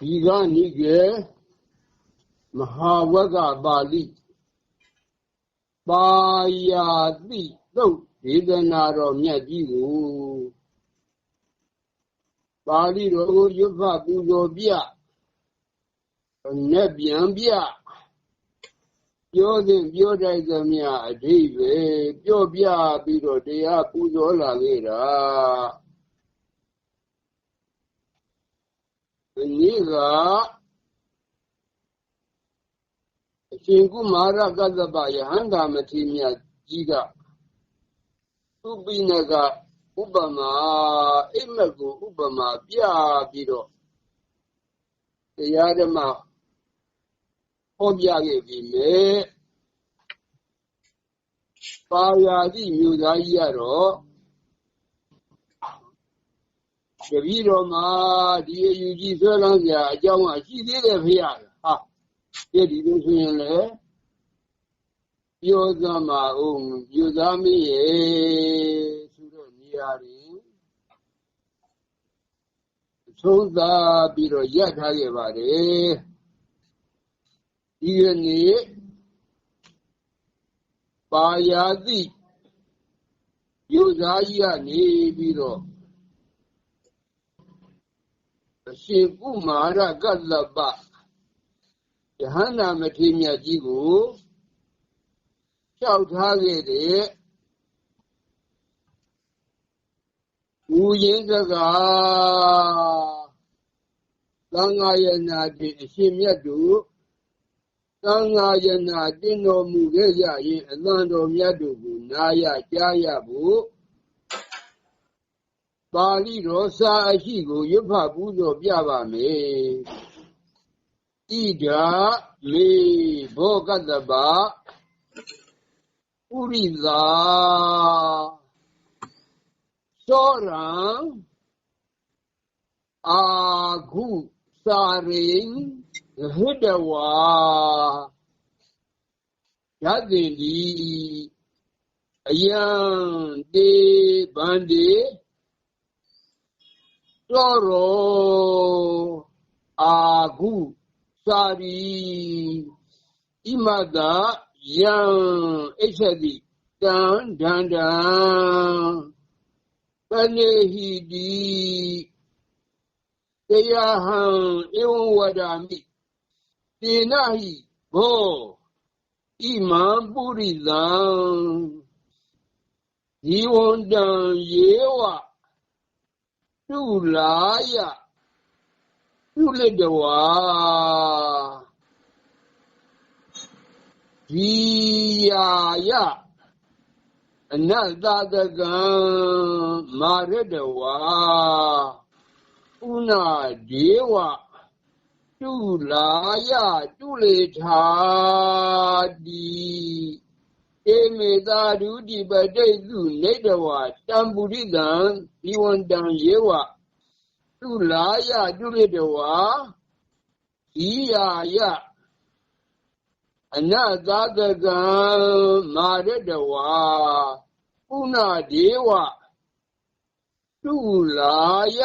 ဒီကနိကေမဟာဝကပါဠိပါယာတိသုတ်ဒေသနာတော်မြတ်ကြီးကိုပါဠိတော်ကိုရွတ်ဖတ်ပူဇော်ပြနဲ့ပြန်ပြပြောတဲ့ပြောတိုက်သမျှအဓိပ္ပာယ်ပြောပြပြီးတော့တရားပူဇော်လာခဲ့တာ ဒီနေ့ကအရှင်ကုမာရကသဗ္ဗယဟန္တာမထေမြတ်ကြီးကသူပိနကဥပမာအိမ်မက်ကိုဥပမာပြပြီးတော့တရားဓမ္မဟောပြခဲ့ပြီလေပါရာတိမြို့သားကြီးကတော့ တပည့်တော်မှာဒီအယူကြီးဆွဲလန်းစရာအကြောင်းကရှိသေးတယ်ဖေရဟာဒီဒီလိုဆိုရင်လေပြောသမှာအောင်မြို့သားမင်းရဲ့ဆိုတော့နေရာတွေသုံးသာပြီးတော့ရပ်ထားခဲ့ပါတယ်ဒီကနေ့ပါယာတိယူသားကြီးကနေပြီးတော့အ ရှင်ကုမာရကတ္လပယဟန္တာမထေရမြတ်ကြီးကိုလျှောက်ထားခဲ့တဲ့ငူရင်းစကားသံဃာယနာတိအရှင်မြတ်တို့သံဃာယနာတင်တော်မူခဲ့ကြရင်အသံတော်မြတ်တို့ကိုနာရကြားရဖို့ ပါဠိတော်စာအရှိကိုရွတ်ဖတ်ပူးဇော်ပြပါမယ်ဣဒာမေဘောကတ္တပဥရိသာသောရံအာခုစာရိဟိတဝါယသိတိအယံတေဗန္တိ သောရောအာခုစာရီဣမတယံအိစ္ဆတိတံဒန္တံပနေဟိတိတရားဟံဧဝဝဒာမိတေနဟိဘောဣမံပုရိသံဇီဝန္တံယေဝ တုလာယတုလတဝါဒီယာယအနတ္တတကံမာရတဝါဥနာဒေဝတုလာယတုလေထာတိ ဧမေသာဒုတိပတိတုနေတဝတံပုရိတံဒီဝန္တံယေဝတုလာယတုလေတဝဒီယာယအနသာတကံမာရတဝါပုဏ္ဏဒေဝတုလာယ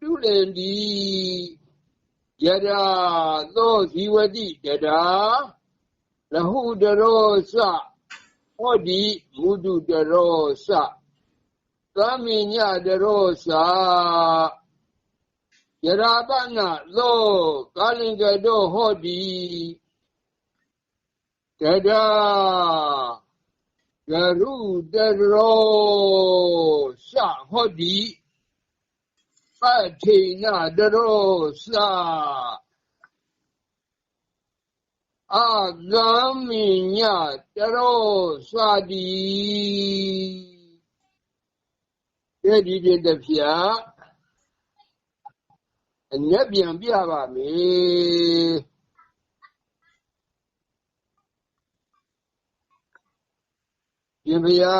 တုလင်ဒီယရာသောဇီဝတိတရာလဟုတရောစ ဟောဒီမုဒုတရောစသမိညတရောစယရာပနသောကာလင်ကတောဟောဒီတရာဂရုတရောစဟောဒီပထေနတရောစ အာဂမိညတရောစွာဒီတဲ့ဒီတဲ့တဖြာအညက်ပြန်ပြပါမယ်ပြင်ဖရာ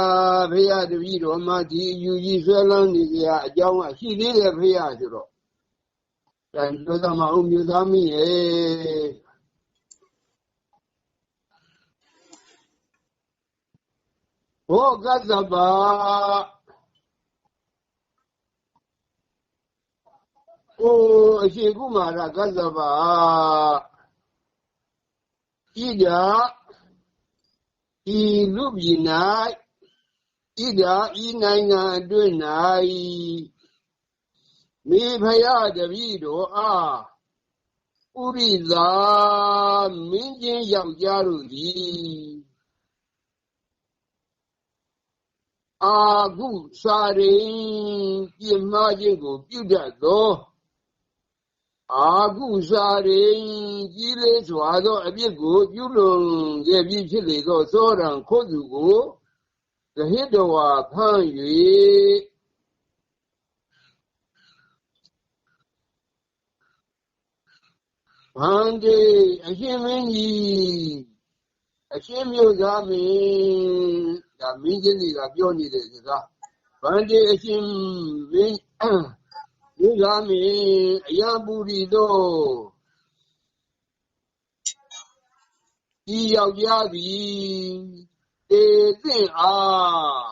ဖရာတပည့်တော်မှဒီယူကြီးဆွဲလန်းနေကြအကြောင်းကရှိသေးတယ်ဖရာဆိုတော့တန်ကျိုးသမအောင်မြူသားမိရဲ့ ဘောကသဗ္ဗအိုအရှင်ကုမာရကသဗ္ဗဣဒာဤလူပြည်၌ဣဒာဤနိုင်ငံအတွင်း၌မိဖယားတပည့်တော်အားဥရိသာမင်းချင်းယောက်ျားတို့သည် အာဟုစာရင်ပြင်းမှားခြင်းကို ပြုတတ်သောအာဟုစာရင်ကြီးလေးစွာသောအပြစ်ကို ပြုလွန်ခဲ့ပြီးဖြစ်လေသောသောရံခိုးသူကိုသဟိတဝါဖမ်း၍ဗန္တိအရှင်မင်းကြီးအရှင်မြို့သားမင်း ဒါမင်းကြီးတွေကပြောနေတဲ့စကားဗန္တိအရှင်မင်းမြို့သားမင်းအယံပူရီတို့ဒီယောက်ျားသည်တေသင့်အား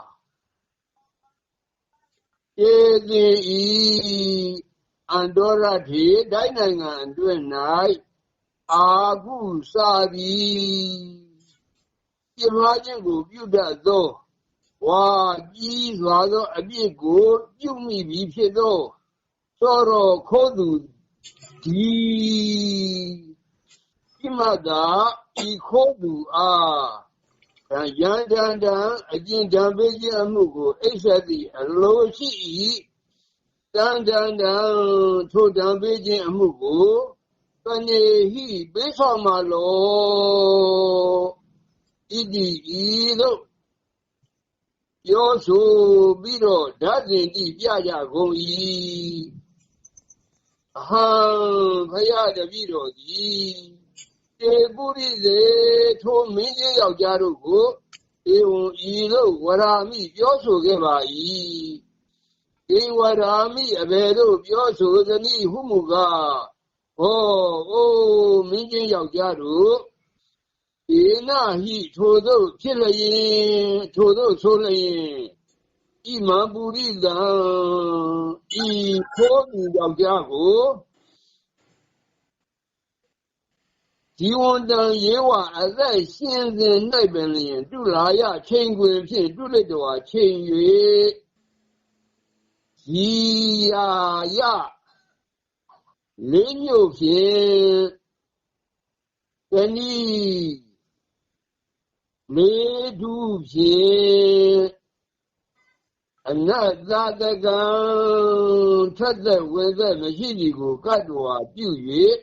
တေသင်ဤအန္တောရထေတိုင်းနိုင်ငံအတွင်း၌အာဟုစာသ ည်ပြမခြင်းကို ပြုတတ်သောဝါကြီးစွာသောအပြစ်ကို ပြုမိပြီဖြစ်သောသောတော်ခိုးသူဒီပြမတာဤခိုးသူအားရန်တန်တန်အကျင့်တံပေးခြင်းအမှုကိုအိဆသည်အလိုရှိ၏တန်တန်တန်ထိုတံပေးခြင်းအမှုကိုတဏေဟိပေးဆောင်မလော ဣတိဤသို့ပြောဆိုပြီးတော့ဓာတ်စဉ်တိပြကြကုန်၏အဟံဖရာတပည့်တော်သည်တေပုရိစေထိုမင်းကြီးယောက်ျားတို့ကိုဧဝံဤသို့ဝရာမိပြောဆိုခဲ့ပါ၏ဧဝရာမိအဘယ်သို့ပြောဆိုသနည်းဟုမူကားဟောအိုမင်းကြီးယောက်ျားတို့ ဧနာဟိထိုသို့ဖြစ်လျင်ထိုသို့ဆိုလျင်ဣမံပုရိသံဤခိုးသူယောက်ျားကိုဒီဝန္တံယေဝအသက်ရှင်စဉ်၌ပင်လျင်တုလာယချိန်ခွင်ဖြင့်တုလိတော်ချိန်၍ဤယာယလေးမြို့ဖြင့်တဏီ လေးဒုဖြင့်အနတ္တတကံထက်သက်ဝေသက်မရှိသည်ကိုကတ်တော်ပြု၍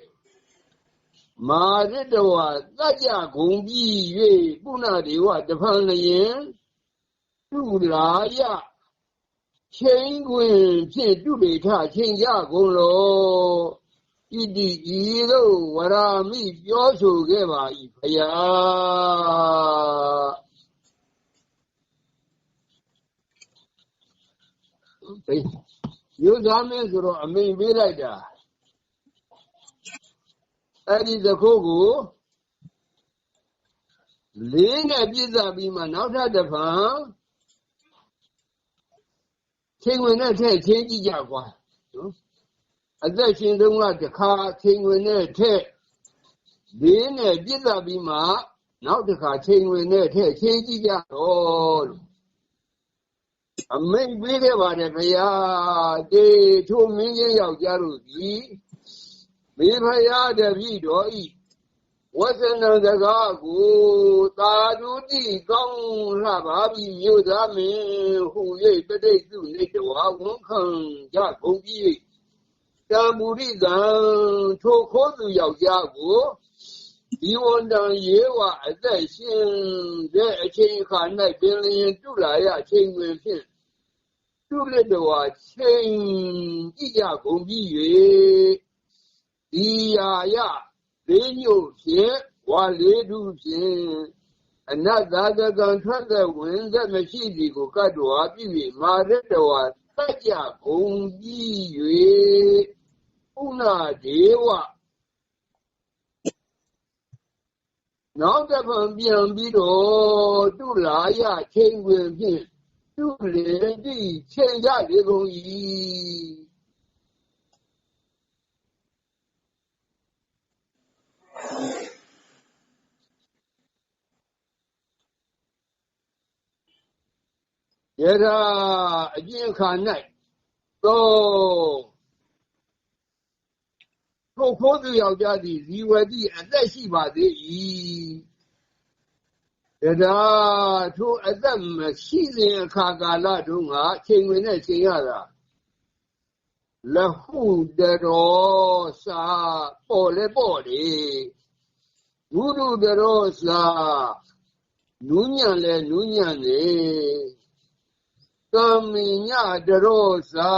မာရတဝသัจကြဂုံပြီး၍ပုဏ္ဏဒေဝတဖန်လျင်သူလာယချိန်ခွင်ဖြင့်တုလေထချိန်ကြကုန်လော ဣတိဤသို့ဝရာမိပြောဆိုခဲ့ပါ၏ဖယားမြို့သားမင်းဆိုတော့အမိန်ပေးလိုက်တာအဲ့ဒီသခိုးကိုလေးနဲ့ပြည့်စုံပြီးမှနောက်ထပ်တစ်ဖန်ချိန်ဝင်နဲ့ထည့်ချင်းကြည့်ကြကွာနော် အသက်ရှင်တုန်းကတစ်ခါချိန်ဝင်နဲ့ထည့်လေးနဲ့ပြည့်စုံပြီးမှနောက်တစ်ခါချိန်ဝင်နဲ့ထည့်ချင်းကြည့်ကြတော့အမိတ်ပေးခဲ့ပါတယ်ခင်ဗျာတေထိုမင်းကြီးယောက်ျားတို့ဒီမိဖယားတပည့်တော်ဤဝဆနံစကားကိုသာဓုတိကောင်းလှပါပြီမြို့သားမင်းဟူ၍ပဋိစုနေတဝဝန်ခံကြကုန်ပြီ တံမူရိတံထိုခိုးသူယောက်ျားကိုဒီဝန်တန်ရေဝအသက်ရှင်တဲ့အချိန်ခါ၌ပင်လျင်တုလာရအချိန်တွင်ဖြင့်တုလက်တော်ချိန်ကြည့်ကြကုန်ပြီ၍ဒီယာယလေးညို့ဖြင့်ဝါလေးထုဖြင့်အနတ္တသကံထွက်တဲ့ဝင်သက်မရှိသည်ကိုကတ်တော်ပြည့်၍မာရတဝါတတ်ကြကုန်ပြီး၍ 红了的花，拿着方便面走，走来呀，千万遍，走遍地，天下最红衣。接着，你看那，走。 လေကုန်၏ယထာအကျင့်ခါ၌သောထိုခိုးသူယောက်ျားသည်ဇီဝတိအသက်ရှိပါသေး၏ယထာထိုအသက်မရှိစဉ်အခါကာလတုန်းကချိန်ဝင်နဲ့ချိန်ရတာလဟုတရောစာပေါ်လေပေါ်လေဝုဒုတရောစာနူးညံလဲနူးညံလေကမ္မိညတရောစာ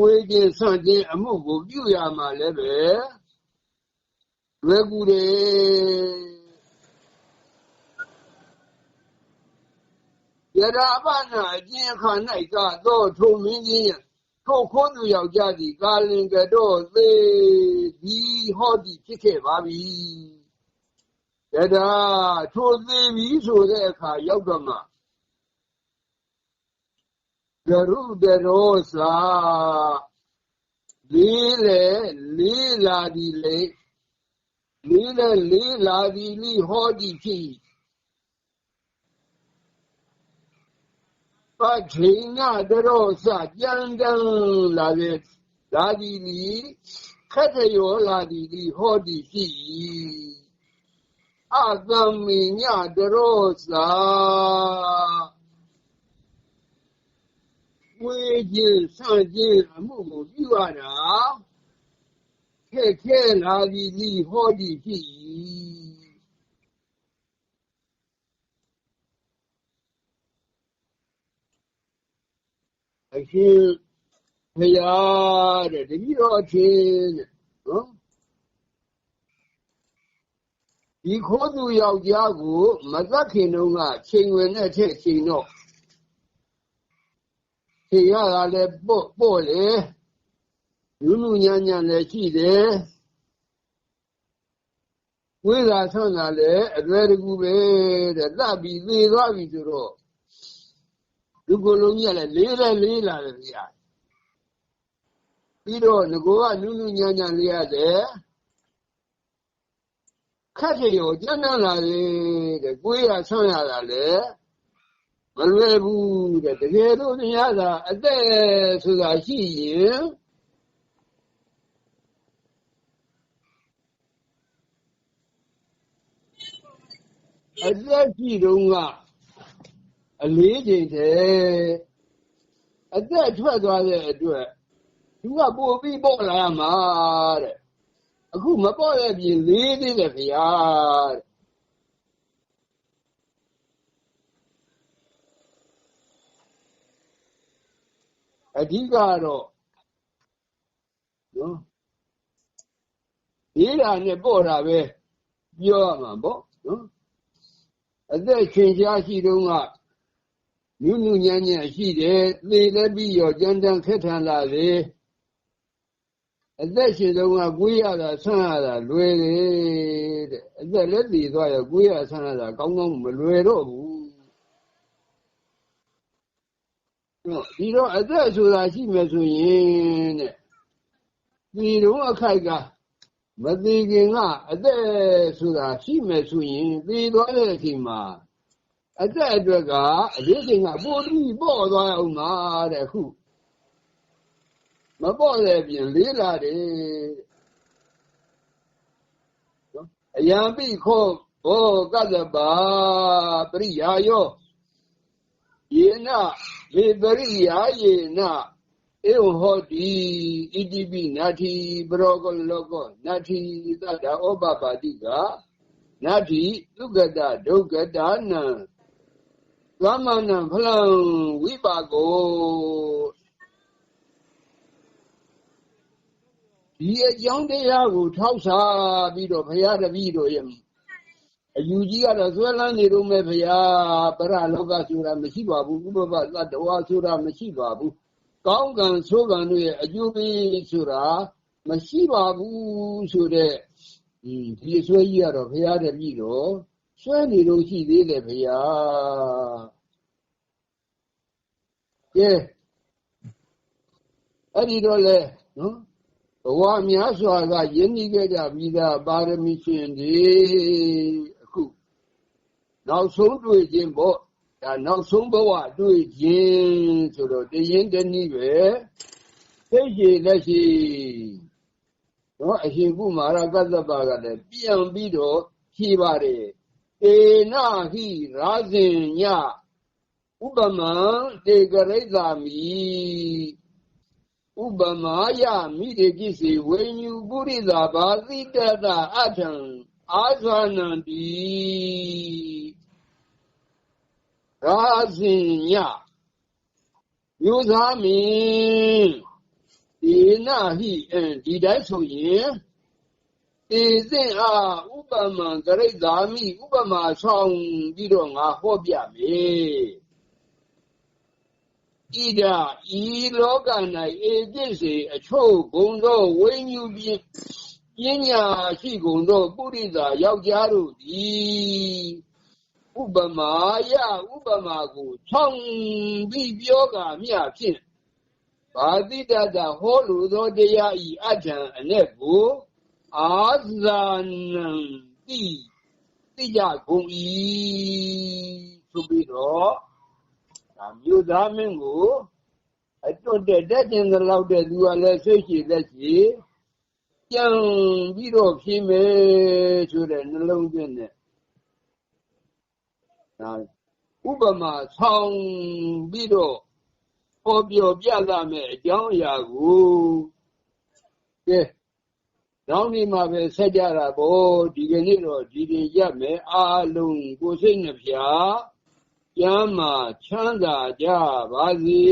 ပွေးခြင်းဆန့်ခြင်းအမှုကိုပြုရမှာလည်းပဲလွယ်ကူတယ်ယရာပနာအကျင့်ခါ၌ကတော့ထုံမင်းကြီးထိုခိုးသူယောက်ျားသည်ကာလင်ကတော့သေဒီဟောဒီဖြစ်ခဲ့ပါပြီယရာထိုသေပြီဆိုတဲ့အခါရောက်တော့မှ ဂရုတရောစာလေးလေလေးလာဒီလေလေးလေလေးလာဒီလိဟောဒီဖြစ်ပထိဏတရောစကြံတံလာတဲ့လာဒီလီခက်တရောလာဒီလီဟောဒီရှိအကမိညတရောစာ ဝေခြင်းဆန့်ခြင်းအမှုကိုပြုရတာခက်ခဲလာဒီလီဟောဒီရှိအရှင်ဘုရားတဲ့တတိတော်အချင်းတဲ့နော်ဒီခိုးသူယောက်ျားကိုမသက်ခင်တုန်းကချိန်ဝင်တဲ့ထက်ချိန်တော့ ချိန်ရတာလည်းပို့ပို့လေလူလူညံ့ညံ့လည်းရှိတယ်ဝိသာဆွမ်းတာလည်းအလွယ်တကူပဲတဲ့သတ်ပြီးသေသွားပြီဆိုတော့လူကိုယ်လုံးကြီးကလည်းလေးလဲလေးလာတယ်ဗျာပြီးတော့ငကိုကနုနုညံ့ညံ့လေးရတယ်ခက်တယ်ရောကျန်းတန်းလာတယ်တဲ့ကိုယ်ရဆွမ်းရတာလေ မလွယ်ဘူးတဲ့တကယ်လို့တရားသာအသက်ဆိုတာရှိရင်အသက်ရှိတုန်းကအလေးချိန်တဲ့အသက်ထွက်သွားတဲ့အတွက်သူကပို့ပြီးပေါ့လာရမှာတဲ့အခုမပေါ့တဲ့ပြင်လေးသေးတယ်ဗျာတဲ့ အဓိကတော့နော်ဒီလာနဲ့ပေါ့တာပဲပြောရမှာပေါ့နော်အသက်ရှင်ရှားရှိတုန်းကနုနုညံ့ညံ့ရှိတယ်သေလည်းပြီးရောကြမ်းတမ်းခက်ထန်လာလေအသက်ရှင်တုန်းကကိုယ်ရတာဆန်းရတာလွယ်တယ်တဲ့အသက်လည်းတည်သွားရောကိုယ်ရဆန်းရတာကောင်းကောင်းမလွယ်တော့ဘူး ဒီတော့အသက်ဆိုတာရှိမယ်ဆိုရင်တဲ့ဒီတော့အခိုက်ကမသေးခင်ကအသက်ဆိုတာရှိမယ်ဆိုရင်သေသွားတဲ့အချိန်မှာအသက်အတွက်ကအရေးချိန်ကပိုပြီးပေါ့သွားအောင်ပါတဲ့ခုမပေါ့တဲ့ပြင်လေးလာတယ်နော်အယံပိခောဘောကတ္တပါပရိယာယောယေန မေပရိယာယေနဧဝဟောတိဣတိပိနာတိပရောကလောကနာတိသတ္တဩပပါတိကနာတိသုကတဒုက္ကတာနံသမဏံဖလံဝိပါကိုဒီအကြောင်းတရားကိုထောက်စားပြီးတော့ဘုရားတပည့်တို့ရဲ့ အယူကြီးကတော့ဆွဲလန်းနေတော့မဲ့ဘုရားပရလောကဆိုတာမရှိပါဘူးဥပပသတ္တဝါဆိုတာမရှိပါဘူးကောင်းကံဆိုးကံတို့ရဲ့အကျိုးပေးဆိုတာမရှိပါဘူးဆိုတဲ့ဒီဆွဲကြီးကတော့ဘုရားတပည့်တော်ဆွဲနေလို့ရှိသေးတယ်ဘုရားကဲအဲ့ဒီတော့လေနော်ဘဝများစွာကယဉ်ဤခဲ့ကြပြီးသားပါရမီရှင်တွေအခု နနောက်ဆုံးတွေ့ခြင်းပေါ့ဒါနောက်ဆုံးဘဝတွေ့ခြင်းဆိုတော့တရင်တနည်းပဲသိရှိလက်ရှိနော်အရှင်ကုမာရကတ္တပကလည်းပြန်ပြီးတော့ဖြေပါတယ်ေနဟိရာဇင်ညဥပမံတေကရိသာမိဥပမာယမိတေကိစီဝိညုပုရိသာဘာတိတတအထံအာဇာနန္တိ ရာဇင်ညမျိုးသားမင်းဒီနာဟိဒီတိုင်းဆိုရင်ဧသင်အားဥပမာဂရိတ်သာမိဥပမာဆောင်ပြီးတော့ငါဟောပြမယ်ဣဒဤလောက၌ဧပြည့်စေအချို့ဂုံသောဝိညူပြင်းပညာရှိကုန်သောပုရိသယောက်ျားတို့သည် ဥပမာယဥပမာကိုခြောင်ပြီးပြောကမြဖြင့်ဘာတိတတဟောလိုသောတရားဤအထံအ내ကိုအာဇာနံတိတိကြကုန်၏ဆိုပြီးတော့ဒါမြို့သားမင်းကိုအတွတ်တဲ့တက်တင်သလောက်တဲ့သူကလည်းစိတ်ရှိလက်ရှိကြံပြီးတော့ဖြေမယ်ဆိုတဲ့နှလုံးသွင်းတဲ့ဒါ ဥပမာဆောင်ပြီးတော့ဟောပြောပြလာမယ်အကြောင်းအရာကိုကဲနောက်နေ့မှပဲဆက်ကြတာပေါ့ဒီကနေ့တော့ဒီရင်ရက်မယ်အားလုံးကိုစိတ်နှဖျားကျမ်းမာချမ်းသာကြပါစေ